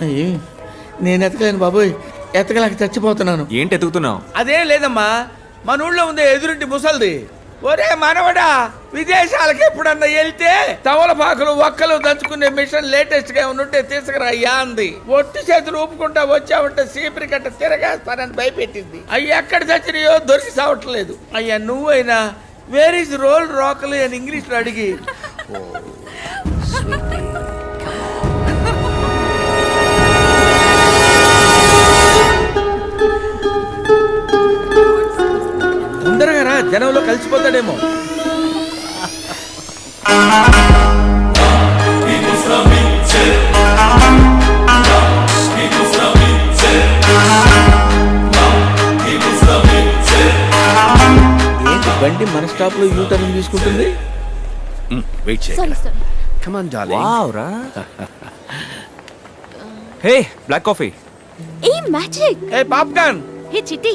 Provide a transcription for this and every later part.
అయ్యి నేను ఎతకలేను బాబోయ్. ఎతకలేక చచ్చిపోతున్నాను. ఏంటి ఎతుకుతున్నావు? అదేం లేదమ్మా. మన ఊళ్ళో ఉంది ఎదురింటి ముసల్ది. ఒరే మనవడా విదేశాలకు ఎప్పుడన్నా వెళ్తే తమలపాకులు ఒక్కలు దంచుకునే మిషన్ లేటెస్ట్గా ఉంటే తీసుకురా అయ్యా అంది. ఒట్టి చేతులు ఊపుకుంటా వచ్చావంటే సీపరి కట్ట తిరగేస్తానని భయపెట్టింది. అయ్యి ఎక్కడ చచ్చినాయో దొరికి సావట్లేదు. అయ్యా నువ్వైనా వేర్ ఇస్ రోల్ రోకలు అని ఇంగ్లీష్లో అడిగి జనంలో కలిసిపోతాడేమో. ఏంటి బండి మన స్టాప్లో యూ టర్న్ తీసుకుంటుంది వెయిట్. వావ్ రా హే బ్లాక్ కాఫీ ఏ మ్యాజిక్ ఏ పాప్కార్న్ హే చిట్టి.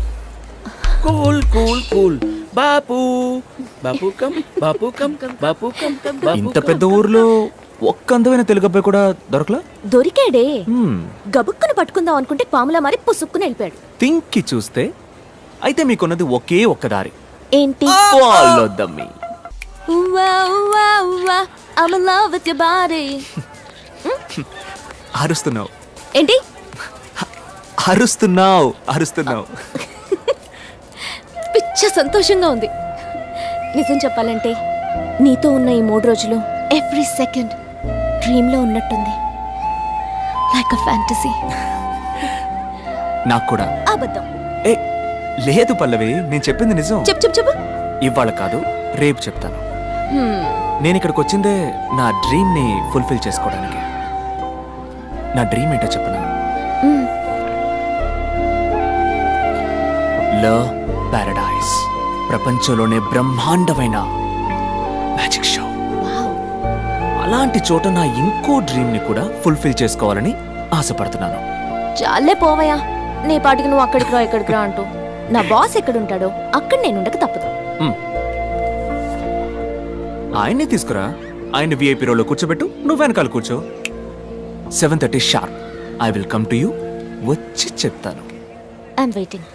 Cool cool cool Bapu Bapu come Bapu come Bapu come Bapu ఇంత పెద్ద ఊర్లో ఒక్క అందమైన తెలుగు అబ్బాయి కూడా దొరకలా? దొరికాడే. Hmm. గబుక్కును పట్టుకుందాం అనుకుంటే పాములా మరి పుసుక్కుని వెళ్ళిపోయాడు. థింక్కి చూస్తే అయితే మీకున్నది ఒకే ఒక్క దారి. ఏంటి? I'm in love with your body. అరుస్తున్నావు. ఏంటి? అరుస్తున్నావు అరుస్తున్నావు. పిచ్చ సంతోషంగా ఉంది. నిజం చెప్పాలంటే నీతో ఉన్న ఈ మూడు రోజులు ఎవ్రీ సెకండ్ డ్రీమ్లో ఉన్నట్టుంది. లైక్ అ ఫ్యాంటసీ నాకు కూడా. అబద్ధం. ఏ లేదు పల్లవి నేను చెప్పింది నిజం. చెప్పు చెప్పు చెప్పు. ఇవాళ కాదు రేపు చెప్తాను. నేను ఇక్కడికి వచ్చిందే నా డ్రీమ్ని ఫుల్ఫిల్ చేసుకోవడానికి. నా డ్రీమ్ ఏంటో చెప్పనా? Hmm. లో పారడైస్ ప్రపంచంలోనే బ్రహ్మాండమైన మ్యాజిక్ షో. అలాంటి చోట నా ఇంకో డ్రీమ్ని కూడా ఫుల్ఫిల్ చేసుకోవాలని ఆశపడుతున్నాను. చాలే పోవయ్యా. నీ పాటికి నువ్వు అక్కడికి రా ఇక్కడికి రా అంటూ. నా బాస్ ఎక్కడుంటాడో అక్కడ నేను ఉండక తప్పదు. ఆయన్ని తీసుకురా. ఆయన విఐపి రోలో కూర్చోబెట్టు. నువ్వు వెనకాల కూర్చో. Seven thirty sharp I will come to you వచ్చి చెప్తాను. I'm waiting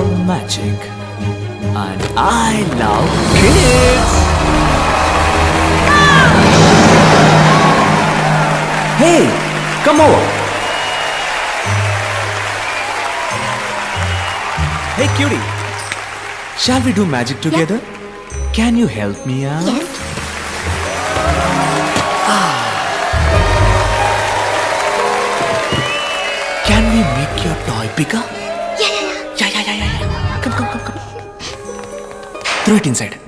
love magic. And I love kids. Hey, come over. Hey, cutie. Shall we do magic together? Yeah. Can you help me out? Yes. Ah. Can we make your toy bigger? Throw it inside.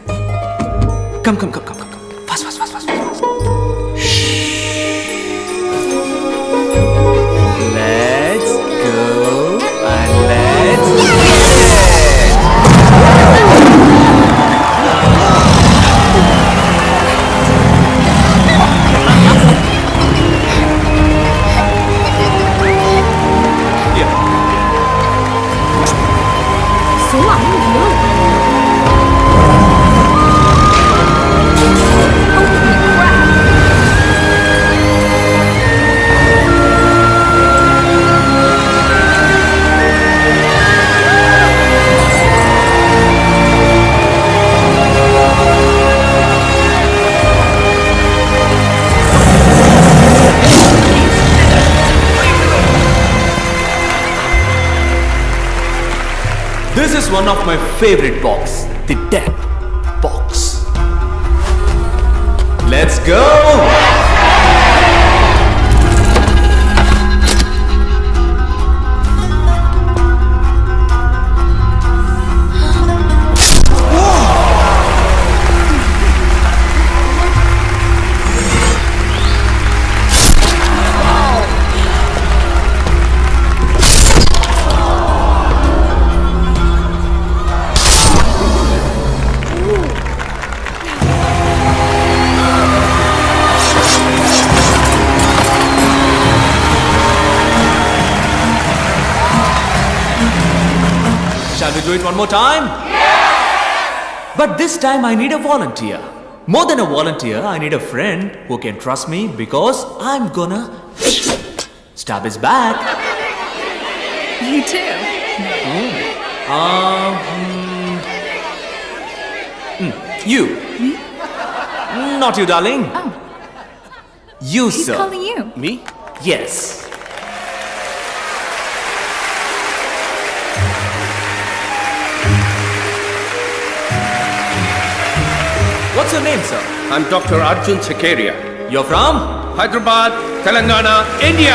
Come, come, come, come, come. Fast, fast, fast, fast, fast. Shh. Let's go and let's Yeah. 熊老 This is one of my favorite box, the death box. Let's go! Do it one more time? Yeah! But this time I need a volunteer. More than a volunteer, I need a friend who can trust me because I'm gonna stab his back. You too. Um, hmm. Hmm, you. Mm, Not you, darling. Oh. You, He's sir. calling you. Me? Yes. What's your name, sir? I'm Dr. Arjun Sakaria. You're from? Hyderabad, Telangana, India.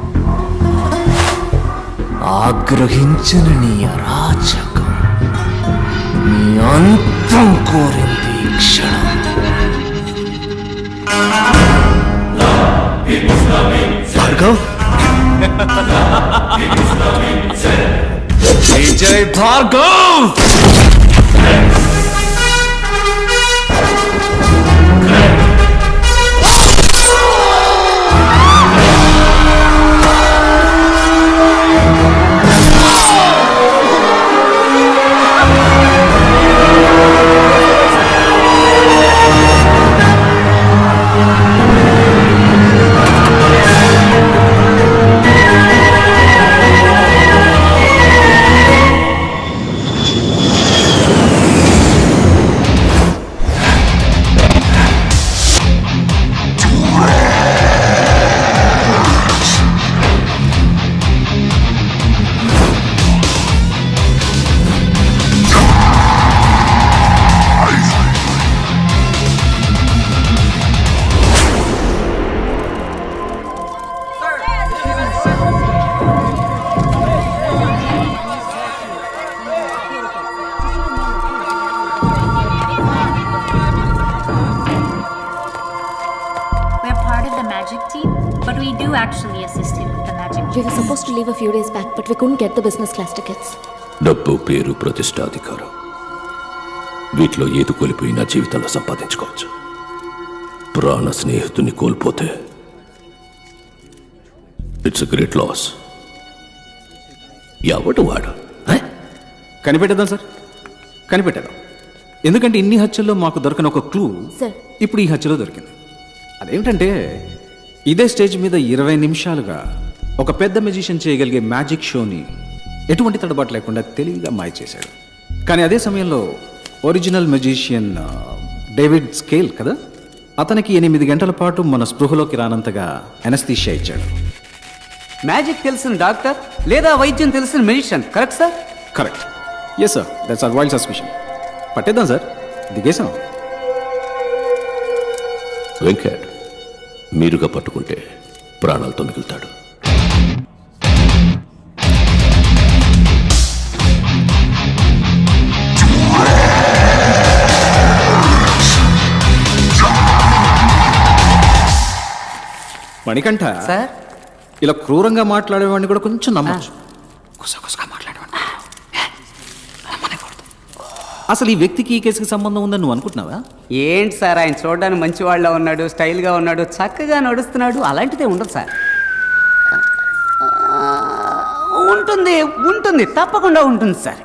ఆగ్రహించిన నీ అరాచకం నీ అంతం కోరింది క్షణం. Bhargav? Vijay Bhargav! Actually assist him with the magic. We were supposed to leave a few days back, but we couldn't get the business class tickets. డబ్బు పేరు ప్రతిష్టాధికారం. వీటిలో ఏది కోల్పోయినా జీవితంలో సంపాదించుకోవచ్చు. ప్రాణ స్నేహితుని కోల్పోతే ఇట్స్ గ్రేట్ లాస్ ఎవడు వాడు? హ? కనిపెట్టేద్దాం సార్. కనిపెట్టేద్దాం. ఎందుకంటే ఇన్ని హత్యల్లో మాకు దొరకని ఒక క్లూ సార్. ఇప్పుడు ఈ హత్యలో దొరికింది. అదేమిటంటే ఇదే స్టేజ్ మీద ఇరవై నిమిషాలుగా ఒక పెద్ద మెజిషియన్ చేయగలిగే మ్యాజిక్ షోని ఎటువంటి తడబాటు లేకుండా తెలివిగా మాయ చేశాడు కానీ అదే సమయంలో ఒరిజినల్ మెజిషియన్ డేవిడ్ స్కేల్ కదా? అతనికి ఎనిమిది గంటల పాటు మన స్పృహలోకి రానంతగా ఎనస్థీషియా ఇచ్చాడు. మ్యాజిక్ తెలిసిన డాక్టర్ లేదా వైద్యం తెలిసిన medicine correct sir correct yes sir that's our wild suspicion పట్టేద్దాం sir దిగేసాం వెంకట్ మీరుగా పట్టుకుంటే ప్రాణాలతో మిగులుతాడు. మణికంఠ సార్? ఇలా క్రూరంగా మాట్లాడేవాడిని కూడా కొంచెం నమ్మచ్చు. కుస కుస అసలు ఈ వ్యక్తికి ఈ కేసుకి సంబంధం ఉందని నువ్వు అనుకుంటున్నావా? ఏంటి సార్ ఆయన చూడడానికి మంచి వాళ్ళ ఉన్నాడు స్టైల్గా ఉన్నాడు చక్కగా నడుస్తున్నాడు అలాంటిదే ఉండదు సార్. ఉంటుంది ఉంటుంది తప్పకుండా ఉంటుంది సార్.